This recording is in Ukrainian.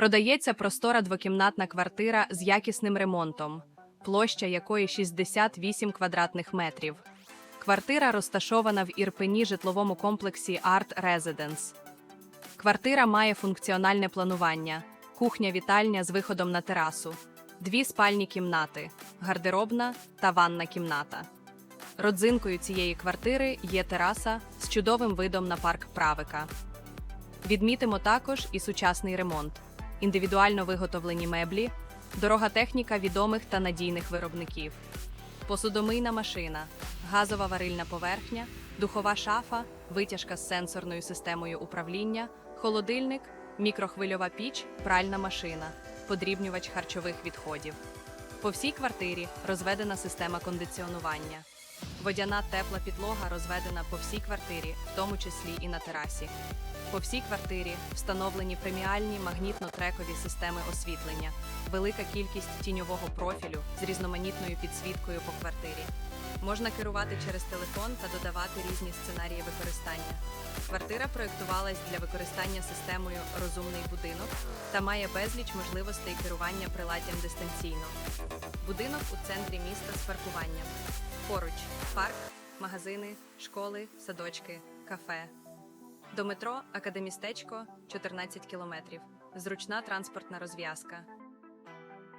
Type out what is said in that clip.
Продається простора двокімнатна квартира з якісним ремонтом, площа якої 68 квадратних метрів. Квартира розташована в Ірпені житловому комплексі Art Residence. Квартира має функціональне планування, кухня-вітальня з виходом на терасу, дві спальні кімнати, гардеробна та ванна кімната. Родзинкою цієї квартири є тераса з чудовим видом на парк Правика. Відмітимо також і сучасний ремонт, індивідуально виготовлені меблі, дорога техніка відомих та надійних виробників, посудомийна машина, газова варильна поверхня, духова шафа, витяжка з сенсорною системою управління, холодильник, мікрохвильова піч, пральна машина, подрібнювач харчових відходів. По всій квартирі розведена система кондиціонування. Водяна тепла підлога розведена по всій квартирі, в тому числі і на терасі. По всій квартирі встановлені преміальні магнітно-трекові системи освітлення, велика кількість тіньового профілю з різноманітною підсвіткою по квартирі. Можна керувати через телефон та додавати різні сценарії використання. Квартира проєктувалась для використання системою Розумний будинок та має безліч можливостей керування приладдям дистанційно. Будинок у центрі міста з паркуванням. Поруч парк, магазини, школи, садочки, кафе. До метро Академістечко 14 кілометрів. Зручна транспортна розв'язка.